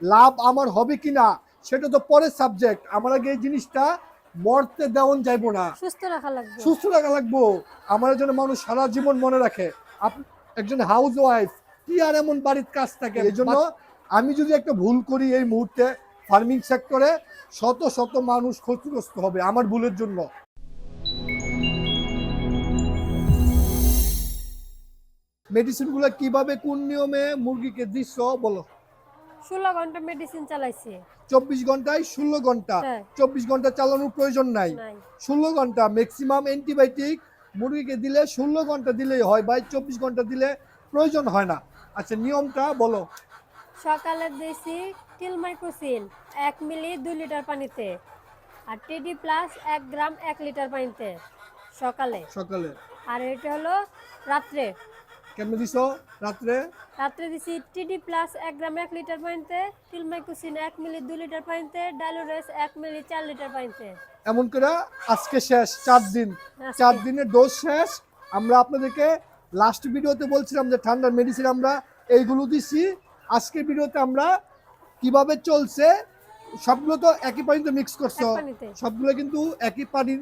লাভ আমার হবে কি না সেটা তো পরের সাবজেক্ট আমার আগে এই জিনিসটা মরতে দেওয়ান যাইবো না। সুস্থ রাখা লাগবে। সুস্থ রাখা লাগবো। আমার জন্য মানুষ সারা জীবন মনে রাখে। একজন হাউস ওয়াইফ কি আর এমন বাড়ির কাজ থাকে? এই জন্য আমি যদি একটা ভুল করি এই মুহূর্তে ফার্মিং সেক্টরে শত শত মানুষ ক্ষতিগ্রস্ত হবে আমার ভুলের জন্য। মেডিসিনগুলো কীভাবে কোন নিয়মে মুরগিকে দিচ্ছ বলো। ষোলো ঘণ্টা মেডিসিন চালাইছি। চব্বিশ ঘন্টায় ষোলো ঘণ্টা। হ্যাঁ। চব্বিশ ঘণ্টা চালানোর প্রয়োজন নাই। নাই। ষোলো ঘণ্টা ম্যাক্সিমাম অ্যান্টিবায়োটিক মুরগিকে দিলে ষোলো ঘণ্টা দিলেই হয় বা চব্বিশ ঘণ্টা দিলে প্রয়োজন হয় না। আচ্ছা নিয়মটা বলো। সকালে দিয়েছি টিলমাইক্রোসিন এক মিলি দুই লিটার পানিতে আর টিডি প্লাস এক গ্রাম এক লিটার পানিতে সকালে। সকালে। আর এটা হলো রাত্রে কেমনে দিছ রাত্রে? রাত্রে দিছি টিডি প্লাস এক গ্রাম এক লিটার পানিতে টিলমাইক্রোসিন এক মিলি দুই লিটার পানিতে ডাইলোরেস এক মিলি চার লিটার পানিতে। এমন করে আজকে শেষ চার দিন। চার দিনের ডোজ শেষ। আমরা আপনাদেরকে লাস্ট ভিডিওতে বলছিলাম যে ঠান্ডার মেডিসিন আমরা এইগুলো দিছি। আজকের ভিডিওতে আমরা কীভাবে চলছে সবগুলো তো একই পানিতে মিক্স করছ। সবগুলো কিন্তু একই পানি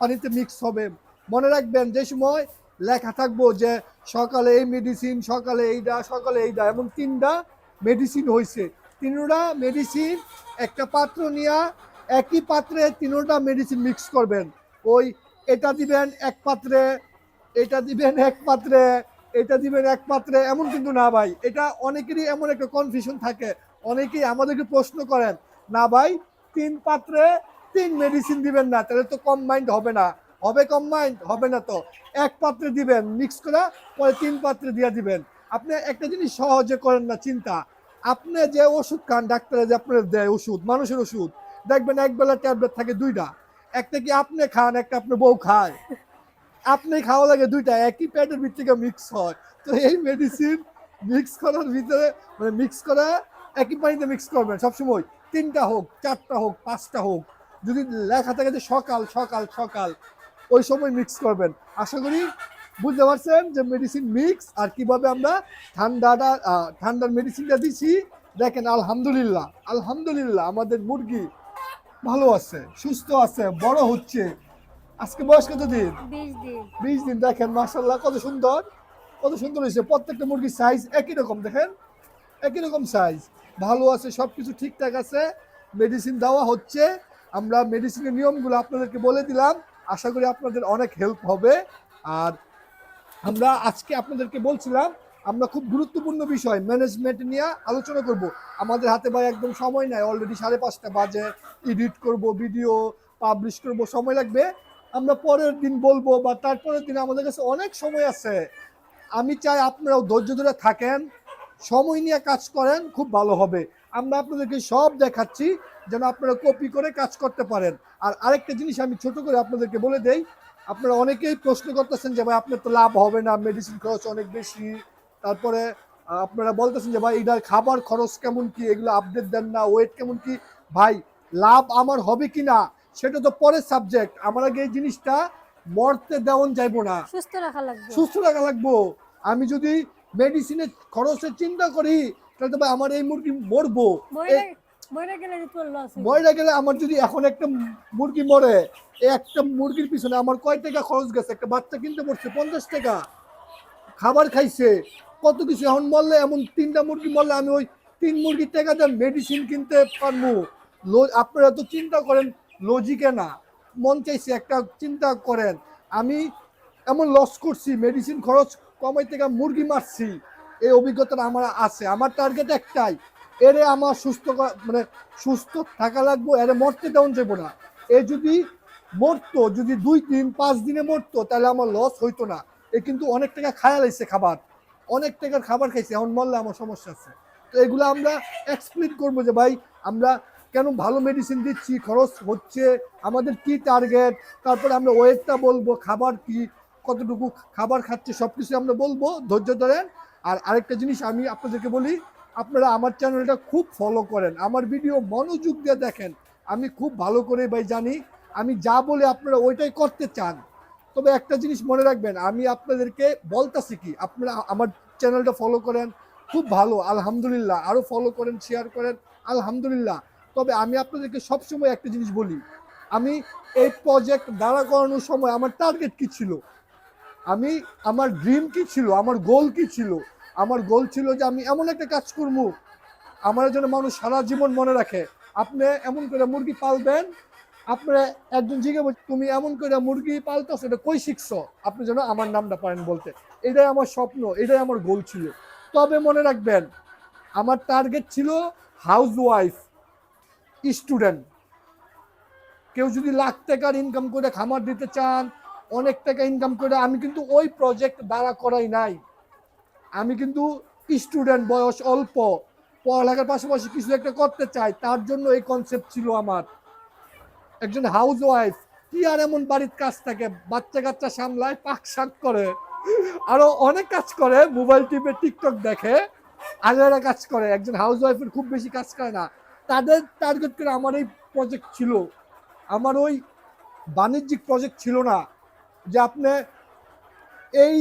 পানিতে মিক্স হবে। মনে রাখবেন যে সময় লেখা থাকব যে সকালে এই মেডিসিন সকালে এইটা সকালে এইটা এমন তিনটা মেডিসিন হয়েছে তিনটা মেডিসিন একটা পাত্র নিয়ে একই পাত্রে তিনটা মেডিসিন মিক্স করবেন। ওই এটা দিবেন এক পাত্রে, এটা দিবেন এক পাত্রে, এটা দিবেন এক পাত্রে, এমন কিন্তু না ভাই। এটা অনেকেরই এমন একটা কনফিউশন থাকে। অনেকেই আমাদেরকে প্রশ্ন করেন, না ভাই, তিন পাত্রে তিন মেডিসিন দিবেন না, তাহলে তো কম্বাইন্ড হবে না। হবে কম্বাইন্ড হবে না তো। এক পাত্রে দিবেন মিক্স করে পরে তিন পাত্রে দিয়ে দিবেন। আপনি একটা জিনিস সহজে করেন না, চিন্তা। আপনি যে ওষুধ খান, ডাক্তারে যে আপনার দেয় ওষুধ, মানুষের ওষুধ, দেখবেন এক বেলা ট্যাবলেট থাকে দুইটা। একটা কি আপনি খান, একটা আপনার বউ খায়। আপনি খাওয়া লাগে দুইটা, একই প্যাটের ভিতর থেকে মিক্স হয়। তো এই মেডিসিন মিক্স করার ভিতরে মানে মিক্স করা একই পানিতে মিক্স করবেন সবসময়। তিনটা হোক, চারটা হোক, পাঁচটা হোক। যদি লেখা থাকে যে সকাল সকাল সকাল ওই সময় মিক্স করবেন। আশা করি বুঝতে পারছেন যে মেডিসিন মিক্স আর কীভাবে আমরা ঠান্ডাটা ঠান্ডার মেডিসিনটা দিছি। দেখেন আলহামদুলিল্লাহ আলহামদুলিল্লাহ আমাদের মুরগি ভালো আছে সুস্থ আছে বড় হচ্ছে। আজকে বয়স কত দিন? বিশ দিন। দেখেন মাসাল্লাহ কত সুন্দর কত সুন্দর হয়েছে। প্রত্যেকটা মুরগির সাইজ একই রকম দেখেন একই রকম সাইজ ভালো আছে সব কিছু ঠিকঠাক আছে মেডিসিন দেওয়া হচ্ছে। আমরা মেডিসিনের নিয়মগুলো আপনাদেরকে বলে দিলাম। আশা করি আপনাদের অনেক হেল্প হবে। আর আমরা আজকে আপনাদেরকে বলছিলাম, আমরা খুব গুরুত্বপূর্ণ বিষয় ম্যানেজমেন্ট নিয়ে আলোচনা করব। আমাদের হাতে ভাই একদম সময় নাই অলরেডি সাড়ে পাঁচটা বাজে। এডিট করব ভিডিও পাবলিশ করব, সময় লাগবে। আমরা পরের দিন বলব, বা তারপরের দিন আমাদের কাছে অনেক সময় আছে। আমি চাই আপনারাও ধৈর্য ধরে থাকেন, সময় নিয়ে কাজ করেন, খুব ভালো হবে। আমরা আপনাদেরকে সব দেখাচ্ছি। যেন আপনারা কপি করে কাজ করতে পারেন। আর আরেকটা জিনিস আমি ছোট করে আপনাদেরকে বলে দেই আপনারা অনেকেই প্রশ্ন করতেছেন যে ভাই আপনার তো লাভ হবে না মেডিসিন খরচ অনেক বেশি। তারপরে আপনারা বলতেছেন যে ভাই এটার খাবার খরচ কেমন কি? এগুলো আপডেট দেন না ওয়েট কেমন কি? ভাই লাভ আমার হবে কি না সেটা তো পরের সাবজেক্ট আমার আগে এই জিনিসটা মরতে দেওয়ান যাইবো না। সুস্থ রাখা লাগবে। সুস্থ রাখা লাগবো। আমি যদি মেডিসিনের খরচের চিন্তা করি তাহলে তো ভাই আমার এই মুরগি মরবো। মরে গেলে আমার যদি এখন একটা মুরগি মরে একটা মুরগির পিছনে আমার কয় টাকা খরচ গেছে? একটা বাচ্চা কিনতে পড়ছে পঞ্চাশ টাকা। খাবার খাইছে কত কিছু এখন মরলে এমন তিনটা মুরগি মরলে আমি ওই তিন মুরগির টাকা দিয়ে মেডিসিন কিনতে পারব। লো- আপনারা তো চিন্তা করেন লজিকে না। মন চাইছে একটা চিন্তা করেন। আমি এমন লস করছি মেডিসিন খরচ কমাই থেকে মুরগি মারছি। এই অভিজ্ঞতাটা আমার আছে। আমার টার্গেট একটাই এরে আমার সুস্থ মানে সুস্থ থাকা লাগবো, এরে মরতে দেওয়া যাব না। এ যদি মরতো, যদি দুই দিন, পাঁচ দিনে মরতো, তাহলে আমার লস হইতো না। এ কিন্তু অনেক টাকা খায়া লাইছে খাবার। অনেক টাকার খাবার খাইছে, এখন মরলে আমার সমস্যা আছে। তো এগুলো আমরা এক্সপ্লেন করব যে, ভাই, আমরা কেন ভালো মেডিসিন দিচ্ছি, খরচ হচ্ছে, আমাদের কি টার্গেট তারপরে আমরা ওয়েটটা বলব, খাবার কি, কতটুকু খাবার খাচ্ছে সব কিছু আমরা বলব, ধৈর্য ধরেন। আর আরেকটা জিনিস আমি আপনাদেরকে বলি আপনারা আমার চ্যানেলটা খুব ফলো করেন, আমার ভিডিও মনোযোগ দিয়ে দেখেন, আমি খুব ভালো করে ভাই জানি, আমি যা বলে আপনারা ওইটাই করতে চান। তবে একটা জিনিস মনে রাখবেন, আমি আপনাদেরকে বলতাছি কি, আপনারা আমার চ্যানেলটা ফলো করেন, খুব ভালো, আলহামদুলিল্লাহ আরও ফলো করেন শেয়ার করেন, আলহামদুলিল্লাহ। তবে আমি আপনাদেরকে সবসময় একটা জিনিস বলি, আমি এই প্রজেক্ট দাঁড়া করানোর সময় আমার টার্গেট কি ছিল? আমি, আমার ড্রিম কি ছিল? আমার গোল কি ছিল? আমার গোল ছিল যে আমি এমন একটা কাজ করব। আমার জন্য মানুষ সারা জীবন মনে রাখে, আপনি এমন করে মুরগি পালবেন আপনার একজন জিজ্ঞেস তুমি এমন করে মুরগি পালতো সেটা কই শিখছো? আপনি যেন আমার নামটা পারেন বলতে। এটাই আমার স্বপ্ন, এটাই আমার গোল ছিল। তবে মনে রাখবেন, আমার টার্গেট ছিল হাউস ওয়াইফ স্টুডেন্ট কেউ যদি লাখ টাকার ইনকাম করে খামার দিতে চান, অনেক টাকা ইনকাম করে, আমি কিন্তু ওই প্রজেক্ট দাঁড়া করাই নাই। আমি কিন্তু স্টুডেন্ট বয়স অল্প, পড়ালেখার পাশাপাশি কিছু একটা করতে চাই, তার জন্য এই কনসেপ্ট ছিল আমার। একজন হাউস ওয়াইফ কি আর এমন বাড়ির কাজ থাকে, বাচ্চা কাচ্চা সামলায়, পাক শাক করে, আরও অনেক কাজ করে মোবাইল টিপে টিকটক দেখে, আলাদা কাজ করে, একজন হাউস ওয়াইফের খুব বেশি কাজ করে না। তাদের টার্গেট করে আমার এই প্রজেক্ট ছিল। আমার ওই বাণিজ্যিক প্রজেক্ট ছিল না, যে আপনি এই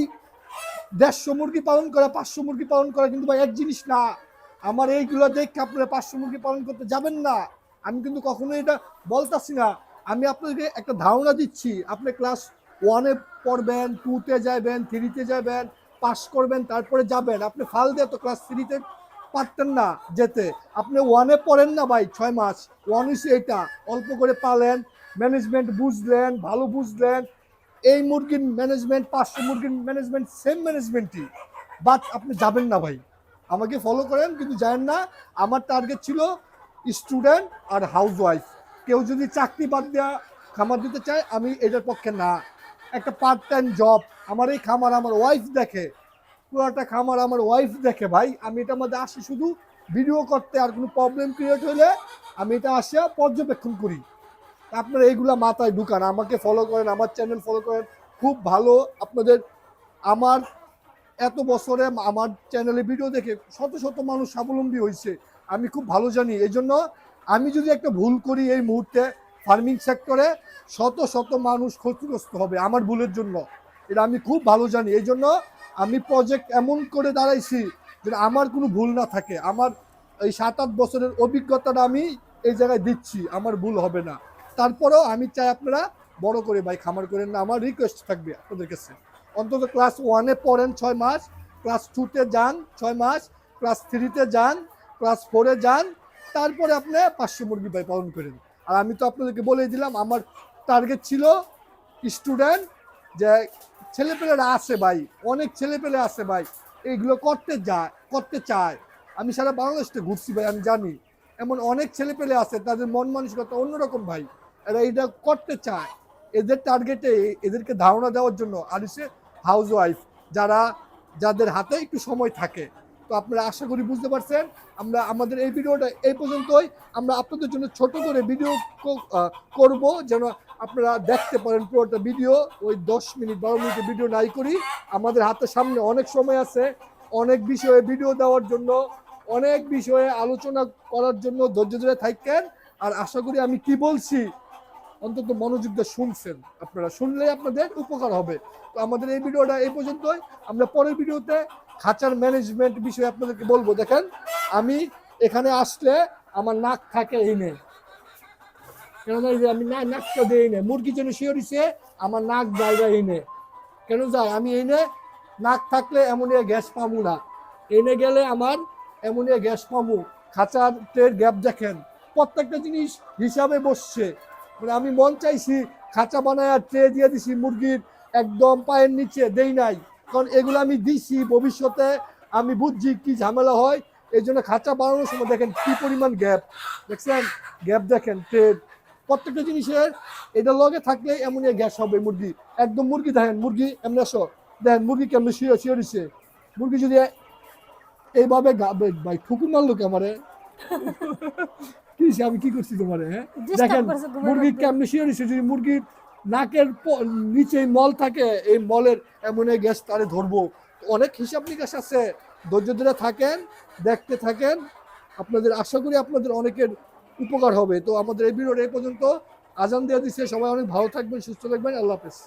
দেড়শো মুরগি পালন করা, পাঁচশো মুরগি পালন করা কিন্তু ভাই এক জিনিস না। আমার এইগুলো দেখে আপনারা পাঁচশো মুরগি পালন করতে যাবেন না। আমি কিন্তু কখনোই এটা বলতাছি না। আমি আপনাদেরকে একটা ধারণা দিচ্ছি, আপনি ক্লাস ওয়ানে পড়বেন টুতে যাবেন থ্রিতে যাবেন পাস করবেন, তারপরে যাবেন। আপনি ফাল দিয়ে তো ক্লাস থ্রিতে পারতেন না যেতে। আপনি ওয়ানে পড়েন না ভাই ছয় মাস। ওয়ান ইস এটা। অল্প করে পালেন ম্যানেজমেন্ট বুঝলেন, ভালো বুঝলেন এই মুরগির ম্যানেজমেন্ট পাঁচশো মুরগির ম্যানেজমেন্ট সেম ম্যানেজমেন্টই বাট আপনি যাবেন না ভাই। আমাকে ফলো করেন, কিন্তু যাবেন না। আমার টার্গেট ছিল স্টুডেন্ট আর হাউস ওয়াইফ কেউ যদি চাকরি বাদ দেওয়া খামার দিতে চায়, আমি এটার পক্ষে না। একটা পার্ট টাইম জব আমার এই খামার আমার ওয়াইফ দেখে। পুরোটা খামার আমার ওয়াইফ দেখে ভাই। আমি এটার মধ্যে আসি শুধু ভিডিও করতে, আর কোনো প্রবলেম ক্রিয়েট হলে আমি এটা আসে পর্যবেক্ষণ করি। আপনারা এইগুলা মাথায় ঢুকান, আমাকে ফলো করেন, আমার চ্যানেল ফলো করেন। খুব ভালো আপনাদের, আমার এত বছরে আমার চ্যানেলে ভিডিও দেখে শত শত মানুষ স্বাবলম্বী হয়েছে আমি খুব ভালো জানি। এই জন্য আমি যদি একটা ভুল করি এই মুহূর্তে ফার্মিং সেক্টরে শত শত মানুষ ক্ষতিগ্রস্ত হবে আমার ভুলের জন্য। এটা আমি খুব ভালো জানি। এই জন্য আমি প্রজেক্ট এমন করে দাঁড়াইছি যে আমার কোনো ভুল না থাকে। আমার এই সাত আট বছরের অভিজ্ঞতাটা আমি এই জায়গায় দিচ্ছি, আমার ভুল হবে না। তারপরেও আমি চাই আপনারা বড় করে ভাই খামার করেন না। আমার রিকোয়েস্ট থাকবে আপনাদের কাছে। অন্তত ক্লাস ওয়ানে পড়েন ছয় মাস ক্লাস টুতে যান ছয় মাস ক্লাস থ্রিতে যান ক্লাস ফোরে যান, তারপরে আপনি পাঁচশো মুরগি ভাই পালন করেন। আর আমি তো আপনাদেরকে বলেই দিলাম, আমার টার্গেট ছিল স্টুডেন্ট যে ছেলেপেলেরা আছে ভাই, অনেক ছেলেপেলে আছে ভাই এইগুলো করতে যায়, করতে চায়। আমি সারা বাংলাদেশে ঘুরছি ভাই, আমি জানি। এমন অনেক ছেলেপেলে আছে, তাদের মন মানসিকতা অন্যরকম ভাই। এরা এটা করতে চায়। এদের টার্গেটে এদেরকে ধারণা দেওয়ার জন্য আর হচ্ছে হাউস ওয়াইফ যারা, যাদের হাতে একটু সময় থাকে। তো আপনারা আশা করি বুঝতে পারছেন। আমরা, আমাদের এই ভিডিওটা এই পর্যন্তই। আমরা আপনাদের জন্য ছোট করে ভিডিও করব যেন আপনারা দেখতে পারেন পুরোটা ভিডিও ওই দশ মিনিট, বারো মিনিটের ভিডিও নাই করি। আমাদের হাতের সামনে অনেক সময় আছে। অনেক বিষয়ে ভিডিও দেওয়ার জন্য, অনেক বিষয়ে আলোচনা করার জন্য ধৈর্য ধরে থাকেন আর আশা করি আমি কি বলছি অন্তত মনোযোগ দিয়ে শুনছেন আপনারা। শুনলেই আপনাদের উপকার হবে। তো আমাদের এই ভিডিওটা এই পর্যন্তই। আমরা পরের ভিডিওতে খাঁচার ম্যানেজমেন্ট বিষয়ে আপনাদেরকে বলব। দেখেন, আমি এখানে আসলে আমার নাক থাকে এই নেই যে আমি না নাকটা দিয়ে না। মুরগি যেন শিওরিছে আমার নাক জায়গা এই নে। কেন যায়? আমি এই নে নাক থাকলে এমনিয়া গ্যাস পামু না। এনে গেলে আমার এমনিয়া গ্যাস পামু। খাঁচার গ্যাপ দেখেন। প্রত্যেকটা জিনিস হিসাবে বসছে। মানে আমি মন চাইছি খাঁচা বানায় ট্রে দিয়ে দিছি মুরগির, একদম পায়ের নিচে দেই নাই। কারণ এগুলো আমি দিছি, ভবিষ্যতে আমি বুঝছি কি ঝামেলা হয়। এই জন্য খাঁচা বানানোর সময় দেখেন কি পরিমাণ গ্যাপ। দেখছেন? গ্যাপ দেখেন ট্রেড প্রত্যেকটা জিনিসের এটা লগে থাকলে এমনই গ্যাস হবে মুরগি। একদম মুরগি দেখেন, মুরগি এমনি আসো। দেখেন, মুরগি কেমন শুয়ে শুয়ে মুরগি যদি এইভাবে গা- ভাই, ঠুকুর মারলো কে আমারে? আমি কি করছি তোমারে হ্যাঁ? দেখেন করছে ঘুমের মুরগি মধ্যে। কেমনি যদি মুরগির নাকের নিচে মল থাকে এই মলের এমন গ্যাস তারে ধরবো। অনেক হিসাব নিকাশ আছে ধৈর্য ধরে থাকেন দেখতে থাকেন আপনাদের আশা করি আপনাদের অনেকের উপকার হবে। তো আমাদের এই ভিডিওটা এই পর্যন্ত। আজান দিয়ে দিচ্ছে সবাই অনেক ভালো থাকবেন সুস্থ থাকবেন আল্লাহ হাফেজ।